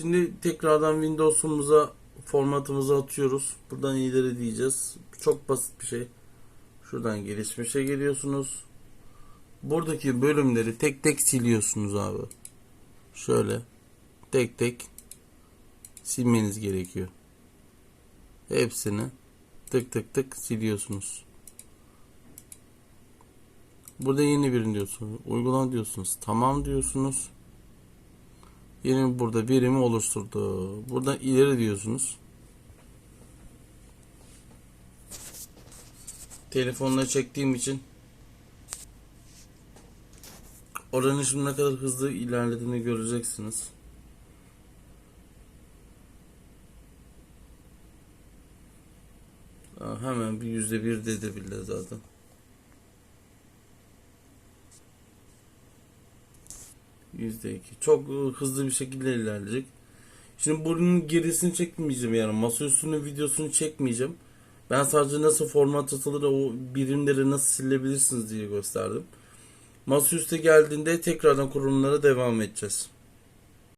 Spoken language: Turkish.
Şimdi tekrardan Windows'umuza formatımızı atıyoruz. Buradan ileri diyeceğiz. Çok basit bir şey. Şuradan gelişmişe geliyorsunuz. Buradaki bölümleri tek tek siliyorsunuz abi. Şöyle tek tek silmeniz gerekiyor. Hepsini tık tık tık siliyorsunuz. Burada yeni birini diyorsunuz. Uygulama diyorsunuz. Tamam diyorsunuz. Yeni burada birimi oluşturdu. Buradan ileri diyorsunuz. Telefonla çektiğim için oranın şimdi ne kadar hızlı ilerlediğini göreceksiniz. Hemen bir yüzde bir dedi bile zaten. Yüzde iki. Çok e, hızlı bir şekilde ilerleyecek. Şimdi bunun gerisini çekmeyeceğim yani. Masaüstünün videosunu çekmeyeceğim. Ben sadece nasıl format atılır o birimleri nasıl silebilirsiniz diye gösterdim. Masaüstü geldiğinde tekrardan kurulumlara devam edeceğiz.